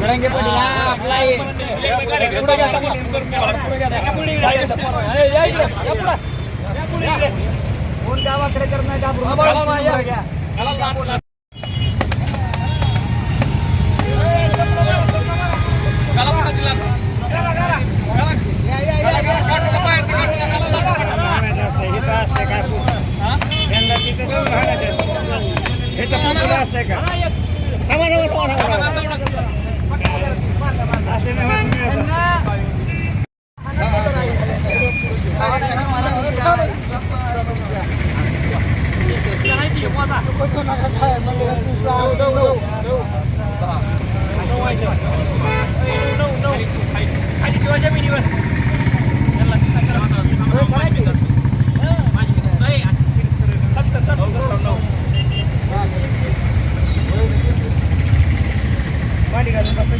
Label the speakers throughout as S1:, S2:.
S1: जरांगे पाटील हा. आपला घ्या, पुढं घ्या. ए, या इकडे, या पुढं. या. कोण गावाकडे करणार घाबरू नका. पुढं மாட்டிக்காது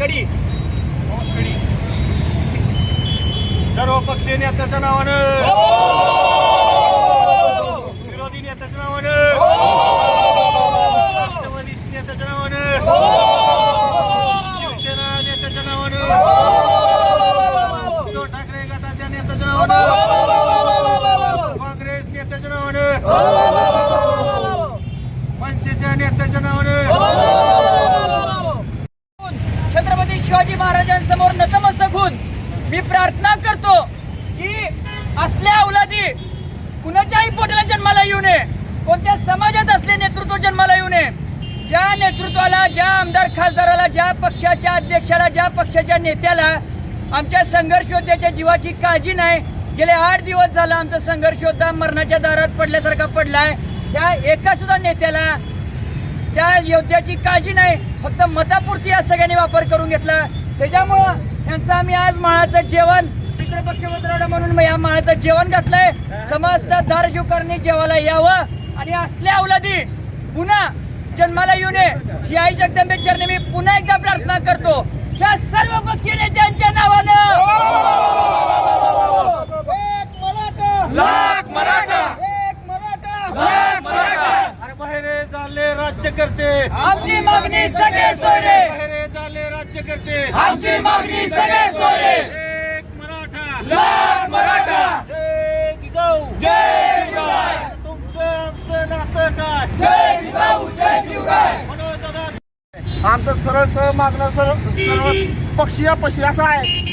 S1: कडी.
S2: सर्व पक्षीय नेत्याच्या नावानं. विरोधी नेत्याच्या नावानं. राष्ट्रवादी नेत्याच्या नावानं शिवसेना नेत्याच्या नावानं उद्धव ठाकरे गटाच्या नेत्याच्या नावानं काँग्रेस नेत्याच्या नावानं मनसेच्या नेत्याच्या नावानं
S1: छत्रपती शिवाजी महाराजांसमोर नतमस्तक होऊन मी प्रार्थना करतो की असल्या अवलादी कुणाच्याही पोटाला जन्माला येऊ नये कोणत्या समाजात असले नेतृत्व जन्माला येऊ नये ज्या नेतृत्वाला ज्या आमदार खासदाराला ज्या पक्षाच्या अध्यक्षाला ज्या पक्षाच्या नेत्याला आमच्या संघर्ष योद्ध्याच्या जीवाची काळजी नाही गेले आठ दिवस झाला आमचा संघर्ष होता मरणाच्या दारात पडल्यासारखा पडलाय. त्या एका सुद्धा नेत्याला त्या योद्ध्याची काळजी नाही फक्त मतापुरती या सगळ्यांनी वापर करून घेतला. त्याच्यामुळं त्यांचं आम्ही आज माळाचं जेवण मित्रपक्ष मंत्रालय म्हणून या माळाचं जेवण घातलंय. समस्त दारशुकरणी जेवायला यावं. आणि असल्या अवलादी पुन्हा जन्माला येऊ नये ही आई जगदंबे चरणी मी पुन्हा एकदा प्रार्थना करतो. त्या सर्व पक्षी नेत्यांच्या नावानं लाख मराठा लाख मराठा
S2: अरे बाहेर झाले राज्यकर्ते
S1: आमची मागणी सगळे सोयरे.
S2: बाहेर झाले राज्यकर्ते
S1: आमची मागणी सगळे सोयरे.
S2: एक मराठा.
S1: लाख मराठा.
S2: जय जिजाऊ.
S1: जय शिवराय.
S2: तुमचं आमचं नातं काय?
S1: जय जिजाऊ जय शिवराय.
S2: मनोज दादा.
S3: आमचं सरळ सरळ मागणं सर्व सर्व पक्षीय पक्षी असं आहे.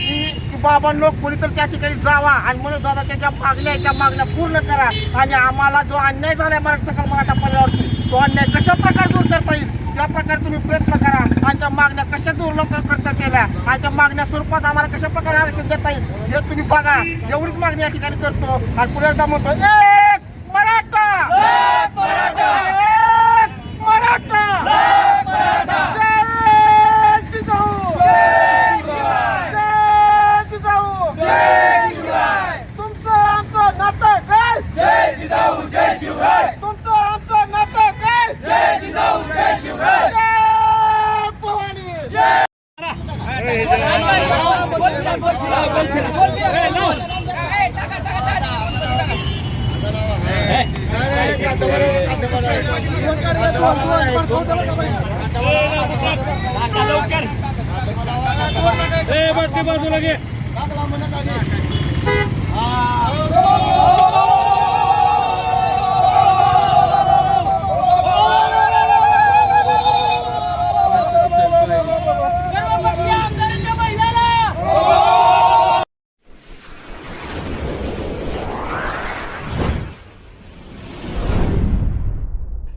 S3: बाबांनो कोणी तर त्या ठिकाणी जावा आणि म्हणून दादाच्या ज्या मागण्या आहेत त्या मागण्या पूर्ण करा. आणि आम्हाला जो अन्याय झालाय मराठी सकल मराठा पर्यावरती तो अन्याय कशा प्रकारे दूर करता येईल? त्या प्रकारे तुम्ही प्रयत्न करा आणि त्या मागण्या कशा दूर लवकर करता केल्या आणि त्या मागण्या स्वरूपात आम्हाला कशा प्रकारे आरक्षण देता येईल? हे तुम्ही बघा. एवढीच मागणी या ठिकाणी करतो. आणि पुढे एकदा म्हणतो एक मराठा
S1: लाख मराठा
S3: एक मराठा
S1: लाख मराठा
S3: जय जिजाऊ
S1: जय शिवराय
S3: जय जिजाऊ
S1: जय शिवराय
S3: तुमचं आमचं नातं काय
S1: जय जिजाऊ जय शिवराय
S3: तुमचं आमचं नातं काय
S1: जय जिजाऊ जय शिवराय
S3: जय भवानी
S1: जय बाजूला सर्व